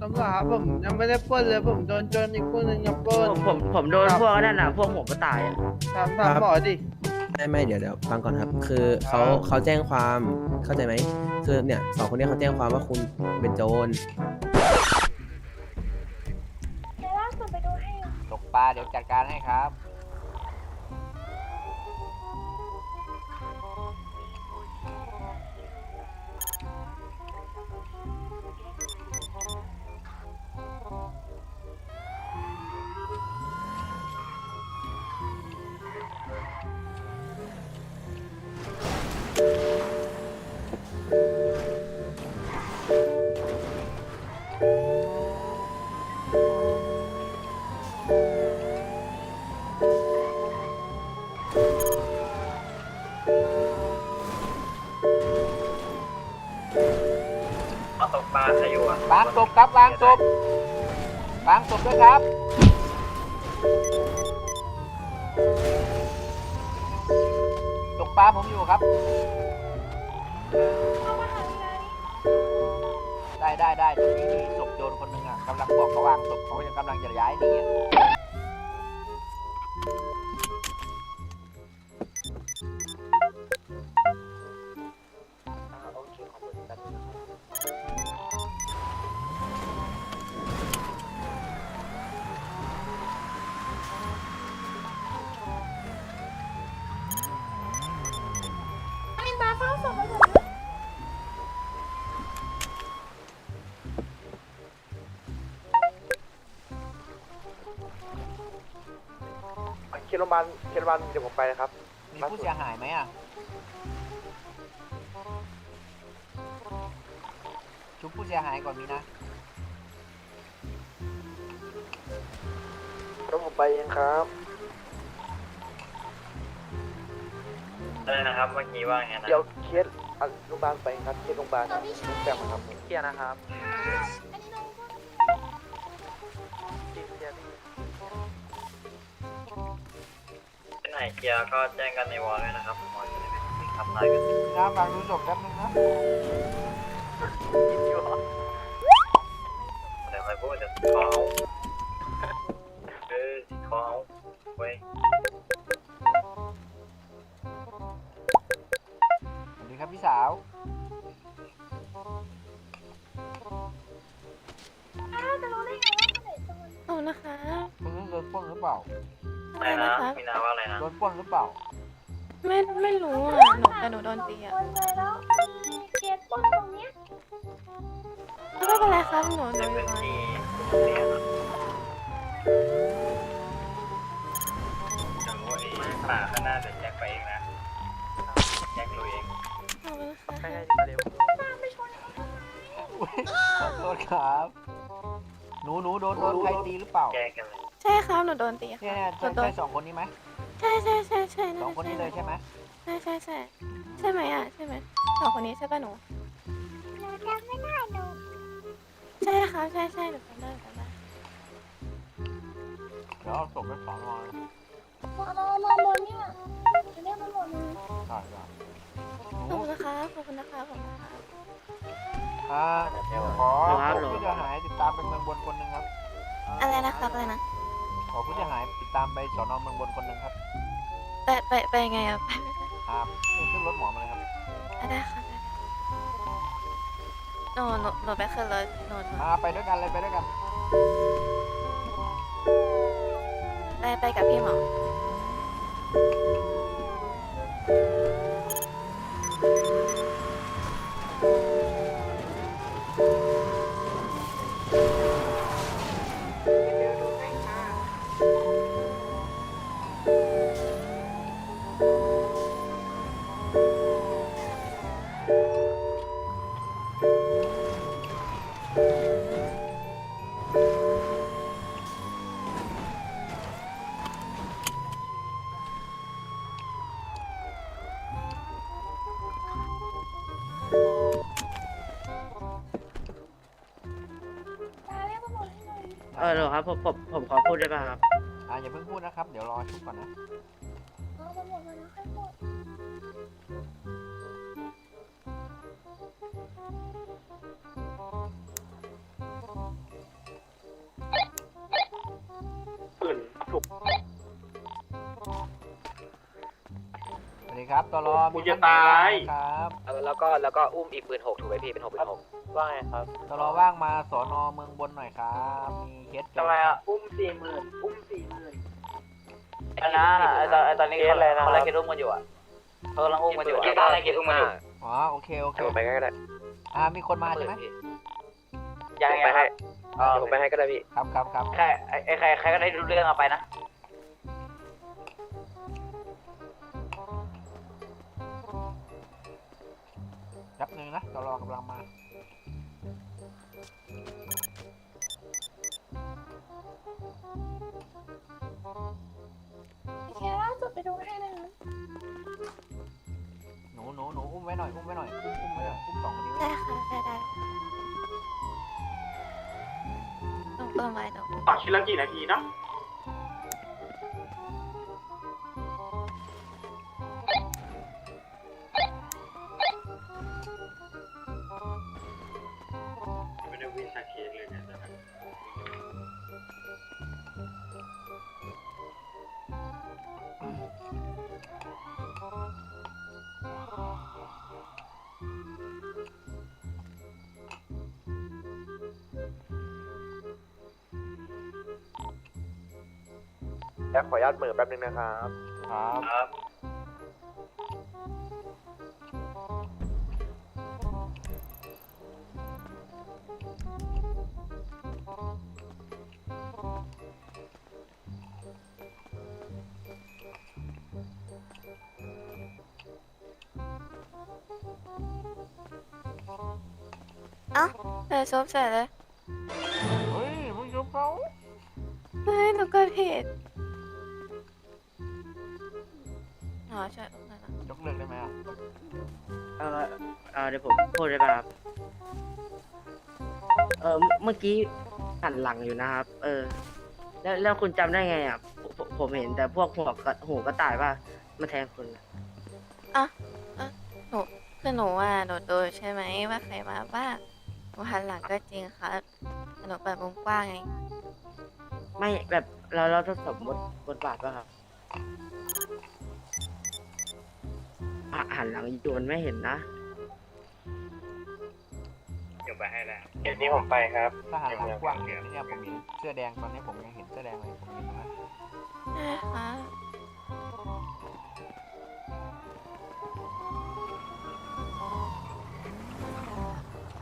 ตำรวจครับผมยังไม่ได้ปล้นเลยผมโดนโจรอีกคนหนึ่งกับปล้นผมผมผมโดนพวกนั่นน่ะ พวกผมก็ตายอะถามถามหมอดิ ไม่ไม่เดี๋ยวเดี๋ยวฟังก่อนครับ คือเขาครับเขาแจ้งความเข้าใจไหมคือเนี่ยสองคนเนี้เขาแจ้งความว่าคุณเป็นโจรเดี๋ยวล่าสุดไปดูให้ ตกปลาเดี๋ยวจัดการให้ครับ ตกปลาใครอยู่อะวางศพครับวางศพวางศพด้วยครับตกปลาผมอยู่ครับเข้ามาทางนี้ได้ได้ได้ตรงนี้มีศพโจรคนหนึ่งอะกำลังบอกเขาวางศพเขายังกำลังจะย้ายหนีอะมิน เคโรบาลเคโรบาลเดี๋ยวผมไปนะครับมีผู้เสียหายไหมอะ ชุบผู้เสียหายก่อนมีนะ แล้วผมไปเองครับอะไรนะครับเมื่อกี้ว่าไงนะ เดี๋ยวเคสอะโรงพยาบาลไปครับเคสโรงพยาบาลตัวพี่ชายแจ้งมาครับ เคลียร์นะครับ เป็นไหนเคลียร์ก็แจ้งกันในวอลด้วยนะครับหมอจะได้ไม่ทำลายกันนะฟังดูศพแป๊บนึงนะเดี๋ยวใครพูดจะขอเอาเออขอเอาไว้สวัสดีครับพี่สาวอ้าวจะรู้ได้ไงว่าคนไหนโจรเอานะคะคุณโดนปล้นหรือเปล่า อะไรอะไรนะนะคะมีนาว่าอะไรนะโดนปล้นหรือเปล่า ไม่ไม่รู้อะหนูแต่หนูโดนตีอะคนเลยแล้วมีเคสปล้นตรงเนี้ยไม่เป็นไรครับหนูหนูในอยู่พื้นก่อนที่เสียครับจะรู้ว่าไอ้ป่าข้างหน้าจะแจ็คไปเองนะแจ็คลุยเองขอบคุณค่ะใกล้ๆมาเร็วตามไปชนขอโทษครับ หนูหนูโดนโดนใครตีหรือเปล่า แก้กันเลย ใช่ครับหนูโดนตีเนี่ยค่ะเนี่ยหนูใช่โดนใช่สองคนนี้ไหมใช่ใช่ใช่ใช่สองคนนี้เลยใช่ไหมใช่ใช่ใช่ใช่ไหมอะใช่ไหมสองคนนี้ใช่ป่ะหนูหนูจำไม่ได้หนูใช่ครับใช่ใช่หนูจำได้จำได้เดี๋ยวเอาศพไปฝังนอนมอนอนอนบนเนี่ยจะเรียกมันหมดเลยใช่ใช่หขอบนูคุณนะคะขอบคุณนะคะขอบคุณนะคะอ่าขอผู้เสียหายติดตามไปเมืองบนคนหนึ่งครับอะไรนะครับอะไรนะ ขอผู้เสียหายติดตามไปสอนอเมืองบนคนหนึ่งครับไปไปไปยังไงอะไปไปไปครับขึ้นรถหมอมาเลยครับอะได้ค่ะได้หนูหนูหนูไปขึ้นรถหนูหนูอ่าไปด้วยกันเลยไปด้วยกัน ไปไปกับพี่หมอ อเหรอครับผมผมผมขอพูดได้ป่ะครับ อ่าอย่าเพิ่งพูดนะครับ เดี๋ยวรอชุบก่อนนะอามสวัสดีครับตอรอกูจะตายครับ แล้วก็แล้วก็อุ้มอีกปืนหกถูกไหมพี่เป็นหกปืนหกว่าไงครับตลอว่างมาสอนอเมืองบนหน่อยครับ มีเคสทำไมอะอุ้มสี่หมื่นอุ้มสี่หมื่นไอ้นะไอ้ตอนไอ้ตอนนี้เขาอะไรนะเขาอะไรคิดอุ้มกันอยู่อะเขากำลังอุ้มกันอยู่อะคิดอะไรคิดอุ้มกันอยู่อ๋อโอเคโอเคเดี๋ยวผมไปให้ก็ได้อ่ามีคนมาใช่ไหมยังผมไงไปคให้รับเดี๋ยวผมไปให้ก็ได้พี่ครับครับครับใครไอ้ใครใครก็ได้รู้เรื่องเอาไปนะ งนะตลอกำลังมาโอเคล่าสุดไปดูให้นะหนูหนูหนูอุ้มไว้หน่อยอุ้มไว้หน่อยอุ้มอุ้มไว้หน่อยอุ้มสองคนนี้ไว้ได้ค่ะได้ได้ต้องเพิ่มไว้ตรงต่อชิ้นละกี่นาทีนะ แล้วขออนุญาตเหมือแป๊บนึงนะครับ ครับครับใส่ซุปใส่เลย เฮ้ยมึงยกเขาเฮ้ยหนูก็ผิด อ๋อช่วยอุ้มหน่อยนะยกเลิกได้ไหมอะเออเออเดี๋ยวผมพูดได้ป่ะครับ เออเมื่อกี้หันหลังอยู่นะครับ เออ แล้วแล้วคุณจำได้ไงอะผมผมเห็นแต่พวกหัวกระหูกระต่ายว่ามาแทงคุณอะคือหนูอะหนูดูใช่ไหมว่าใครมาบ้างหนูหันหลังก็จริงครับแต่หนูเปิดมุมกว้างไง ไม่แบบเราเราทดสอบบทบทบาทป่ะครับอะ หันหลังอยู่มันไม่เห็นนะ เดี๋ยวไปให้แล้วเดี๋ยวนี้ผมไปครับถ้าหันหลังกว้างเนี่ยเนี่ยผมเห็นเสื้อแดงตอนนี้ผมยังเห็นเสื้อแดงเลยผมเห็นนะได้ค่ะ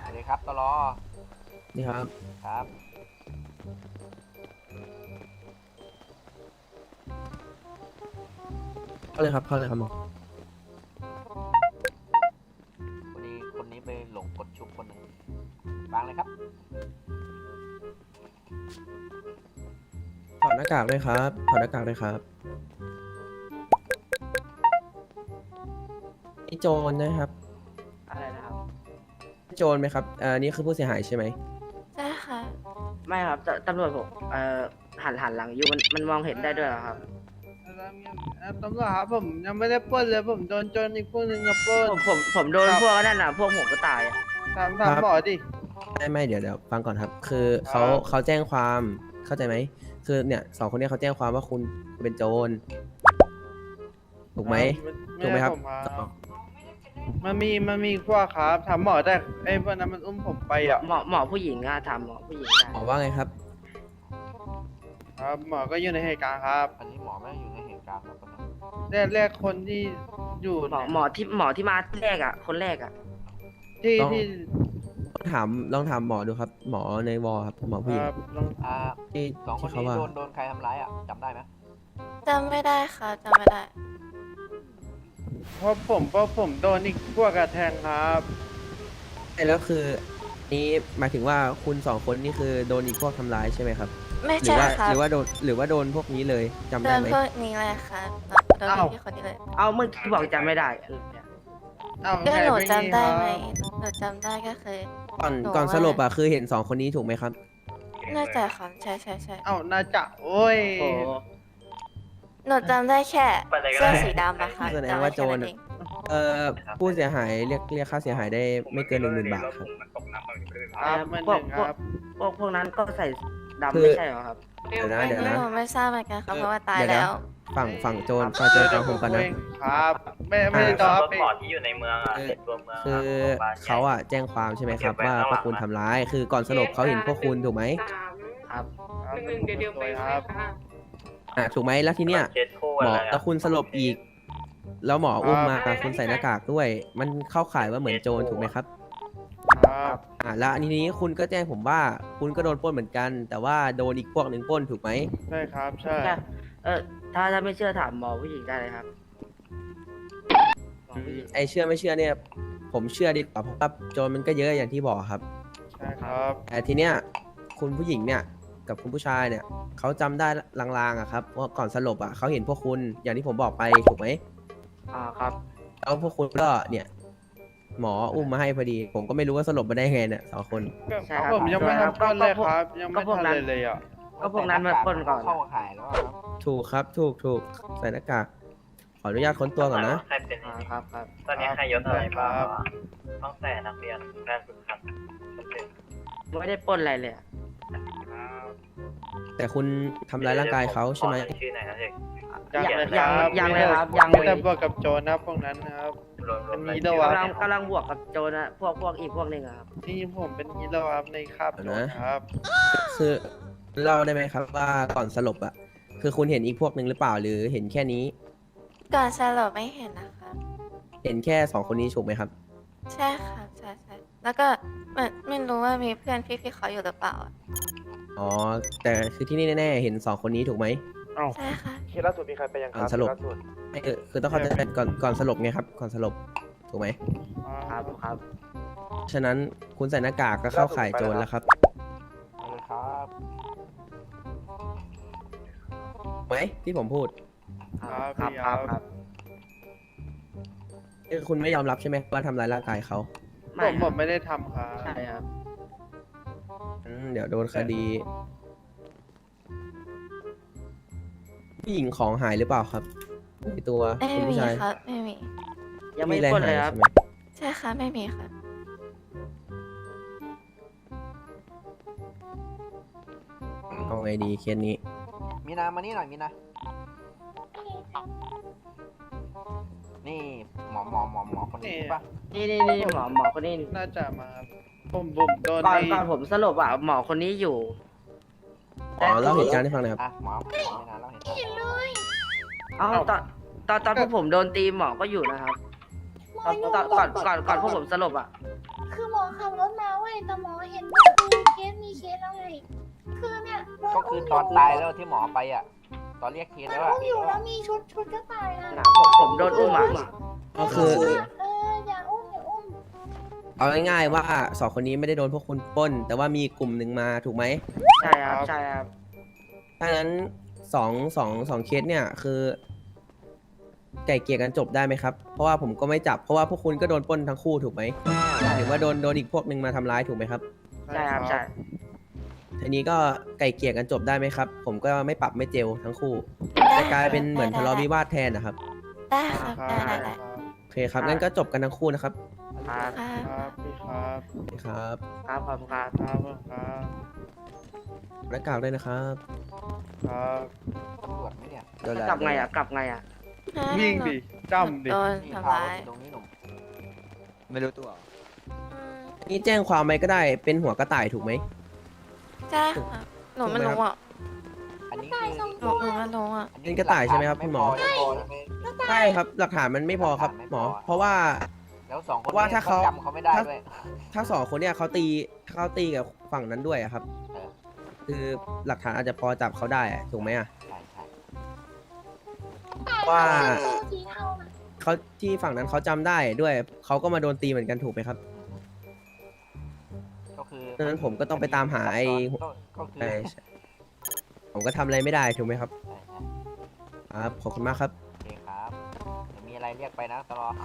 สวัสดีครับตลอนี่ครับ ครับ เข้าเลยครับ เข้าเลยครับหมอ บางเลยครับถอดหน้ากากด้วยครับถอดหน้ากากด้วยครับนี่โจรนะครับอะไรนะครับ โจรไหมครับเอ่อนี่คือผู้เสียหายใช่ไหมได้ค่ะ ไม่ครับตตำรวจผมเอ่อหันหันหลังอยู่มันมันมองเห็นได้ด้วยเหรอครับ ตำรวจครับผมยังไม่ได้ปล้นเลยผมโดนโจรอีกพวกหนึงกับปล้นผมผมผมโดนพวกนั่นน่ะพวกหัวกระต่ายอะถามถามครับหมอดิ ไม่ไม่เดี๋ยวเดี๋ยวฟังก่อนครับ คือเขาครับเขาแจ้งความเข้าใจไหมคือเนี่ยสองคนเนี้เขาแจ้งความว่าคุณเป็นโจรถูกไหมถูกไหมครับผมันมีมันมีพวกครับถามหมอได้ไอ้พวกนั้นมันอุ้มผมไปอะหมอหมอผู้หญิงอะถามหมอผู้หญิงได้หมอว่าไงครับ ครับหมอก็อยู่ในเหตุการณ์ครับอันนี้หมอไม่ได้อยู่ในเหตุการณ์ครับตอนนั้นแรกแรกคนที่อยู่หมอหมอที่หมอที่มาที่แรกอะคนแรกอะที่ต้องที่ลอง ถามลองถามหมอดูครับ หมอในวอลครับหมอผู้หญิงครับลองอ่าที่สองคนที่เขานี้ว่าโดนโดนใครทำร้ายอะจำได้ไหมจำไม่ได้ค่ะจำไม่ได้ เพราะผมเพราะผมโดนอีกพวกกระแทงครับไอ้แล้วคือนี่หมายถึงว่าคุณสองคนนี่คือโดนอีกพวกทำร้ายใช่ไหมครับ ไม่หรือใช่ว่าค่ะหรือว่าโดนหรือว่าโดนพวกนี้เลยจำโดได้นไหมพวกนี้เลยค่ะโดนอ้าวพี่คนนี้เลยเอาเมื่อกี้บอกจำไม่ได้อะไรเนี่ย เอ้าก็ใครหนูไม่จำได้ไหมครับหนูจำได้ก็คือ ก่อนหนูก่อนว่าสรุปอะคือเห็นสองคนนี้ถูกไหมครับ น่าจะค่ะใช่ใช่ใช่เอ้าน่าจะโอ้ย โอ้ หนูจำได้แค่ไปเลยก็เสื้อได้สีดำนะคะแสดงจำว่าได้โจแค่รนั้นอะเองเอ่อผู้เสียหายเรียกเรียกค่าเสียหายได้ไม่เกินหนึ่งหมื่นบาทครับครับมันหนึ่งครับ พวกพวกนั้นก็ใส่ดำคือ ไม่ใช่เหรอครับ เดี๋ยวนะเดี๋ยวนะ หนูไม่ทราบเหมือนกันค่ะเพราะว่าตายเดี๋ยวนะ แล้ว ฝั่งฝั่งโจรฝั่งโจรฟังผมก่อนนะ ครับไม่ไม่ได้ต่อครับหมอที่อยู่ในเมืองอะเด็ดตัวเมืองคือเขาอะแจ้งความใช่ไหมครับว่าพวกคุณทำร้าย คือก่อนสลบเขาเห็นพวกคุณถูกไหมครับหนึ่งเดี๋ยวเดี๋ยวไปครับอะถูกไหมแล้วทีเนี้ยเช็ดคู่หมออะไรแล้วคุณสลบอีก แล้วหมออุ้มมาคุณใส่หน้ากากด้วย มันเข้าข่ายว่าเหมือนโจรถูกไหมครับ ครับ อ่าแล้วอันนี้คุณก็แจ้งผมว่าคุณก็โดนปล้นเหมือนกัน แต่ว่าโดนอีกพวกหนึ่งปล้นถูกไหม ใช่ครับ ใช่ใช่เออ ถ้าถ้าไม่เชื่อถามหมอผู้หญิงได้เลยครับหมอผู้หญิงไอเชื่อไม่เชื่อเนี่ย ผมเชื่อดีกว่าเพราะว่าโจรมันก็เยอะอย่างที่บอกครับ ใช่ครับ แต่ทีเนี้ยคุณผู้หญิงเนี่ยกับคุณผู้ชายเนี่ยเขาจำได้ลางๆอะครับว่าก่อนสลบอะเขาเห็นพวกคุณอย่างที่ผมบอกไปถูกไหมอ่าครับ แล้วพวกคุณก็เนี่ย หมออุ้มมาให้พอดี ผมก็ไม่รู้ว่าสลบมาได้ไงเนี่ยสองคน ใช่ครับผมยังไม่ทำก้อนเลยครับ ยังไม่ก็พวกทันนั้นเลยเลยอะก็พวกนั้นมาปล้นก่อน เข้าข่ายแล้วครับ ถูกครับ ถูกถูกใส่หน้ากาก ขออนุญาตค้นตัวก่อนนะ ใครเป็นอ่าครับครับ ตอนนี้ใครยศอะไรบ้างวะต้องแต่นักเรียนแพทย์ฝึกหัดจำเป็นไม่ได้ปล้นอะไรเลยอะแต่คุณทำร้ายร่างกายเขาใช่ไหมขอชื่อไหนอยนะเด็ก ยังเลยคยัรังบยังเลยครับยังเลแต่ยบวกกับโจรนะพวกนั้นนะครับ รวมรวมอันนี้ด้วยวะ กำลังกำลังบวกกับโจรนะพวกพวกอีกพวกหนึ่งอะครับนี่ผมเป็นยีราฟในคาบโจรครับ คือเล่าได้ไหมครับว่าก่อนสลบอะ คือคุณเห็นอีกพวกหนึ่งหรือเปล่าหรือเห็นแค่นี้ ก่อนสลบไม่เห็นนะคะเห็นแค่สองคนนี้ถูกไหมครับ ใช่ค่ะใช่ใช่แล้วก็เหมือนไม่รู้ว่ามีเพื่อนพี่ๆเขาอยู่หรือเปล่าอะอ๋อแต่คือที่นี่แน่ๆเห็นสองคนนี้ถูกไหมใช่ค่ะ เคสล่าสุดมีใครไปยังคอ่ารับสรุป เคสล่าสุดไม่เออคือต้องเข้าใจก่อนก่อนสลบไงครับก่อนสลบถูกไหม ครับครับ ฉะนั้นคุณใส่หน้ากากก็เข้าข่ายโจรแล้วครับ ไหมที่ผมพูดครับครับครับครับคือคุณไม่ยอมรับใช่ไหมว่าทำร้ายร่างกายเขาผมคผรับมไม่ได้ทำครับใช่ครับอืมเดี๋ยวโดนคดีผู้หญิงของหายหรือเปล่าครับในตัวไม่คุณมีผู้ชายครับไม่มี ยังไม่อะไรปล้นหาเลยยครับ ใช่ไหมใช่ค่ะไม่มีค่ะเอาไงดีเคสนี้ มีนามานี่หน่อยมีนานี่หมอหมอหมอหมอคนนี้ใช่ปะนี่นี่นี่หมอหมอคนนี้น่าจะมาครับผมผมโดนก่อนในก่อนผมสลบอะหมอคนนี้อยู่อ๋อเล่าเหตุการณ์ให้ฟังหน่อยครับอะหมอหมอไม่นานแล้วเห็นเอ้าตอนตอนตอนพวกผมโดนตีหมอก็อยู่นะครับหมตออนอยู่ตอนก่อนก่อนก่อนพวกผมสลบอะคือหมอขับรถมาเว้ยแต่หมอเห็นว่ามีเคสมีเคสแล้วไง คือเนี่ยโดก็คือตอนตายแล้วที่หมอไปอะ ตอนเรียกเคสมันแล้วอะอุ้มอยู่แล้วมีชุดชุดกระต่ายนะนะผมผมโดนอุ้มอะก็คือเอออย่าอุ้มอย่าอุ้มเอาง่ายๆว่าสองคนนี้ไม่ได้โดนพวกคุณปล้น แต่ว่ามีกลุ่มหนึ่งมาถูกไหมใช่ครับใช่ครับถ้างั้นสองสองสองเคสเนี่ยคือ ไก่เกลี่ยกันจบได้ไหมครับ เพราะว่าผมก็ไม่จับเพราะว่าพวกคุณก็โดนปล้นทั้งคู่ถูกไหมหรือว่าโดนโดนอีกพวกหนึ่งมาทำร้ายถูกไหมครับ ใช่ครับใช่ ทีนี้ก็ไก่เกลี่ยกันจบได้ไหมครับ ผมก็ไม่ปรับไม่เจลทั้งคู่จะกลายเป็นเหมือนทะเลาะวิวาทแทนนะครับได้ครับครัได้บได้ได้โอเคครับงั้นก็จบกันทั้งคู่นะครับครับครัครับบพี่ครับโอเคครับ ครับขอบคุณครับครับผมครับหน้ากากด้วยนะครับครับตำรวจไหมเนี่ยกลับไงอะกลับไงอะวิ่งดิจำดิโดนนี่ทำพาร้ายตรงนี้หนุ่มไม่รู้ตัวอืมนี่แจ้งความไปก็ได้เป็นหัวกระต่ายถูกไหม ใช่ค่ะหนูไม่รู้อะอันนี้ตายสองหนูตัวหนูไม่รู้อะอัเป็นกระต่ายใช่ไหมครับคุณหมอไพนะใช่ครับ หลักฐานมันไม่พอครับหมอ เพราะว่า แล้วสองคนว่าถ้าเขา จำเขาไม่ได้ด้วยถ้าสองคนเนี่ยเขาตีเขาตีกับฝั่งนั้นด้วยอะครับเออคือหลักฐานอาจจะพอจับเขาได้อะถูกไหมอะใช่ใช่ว่าสีเทาน่ะเขาที่ฝั่งนั้นเขาจำได้ด้วย เขาก็มาโดนตีเหมือนกันถูกไหมครับก็ คือดังนั้นผมก็ต้องไปตามหาไอ้ ก็ก็คือใช่ใช่ผมก็ทำอะไรไม่ได้ถูกไหมครับใช่ใช่ครับ ขอบคุณมากครับ โอเคครับเดี๋ยวมีอะไรเรียกไปนะตลอด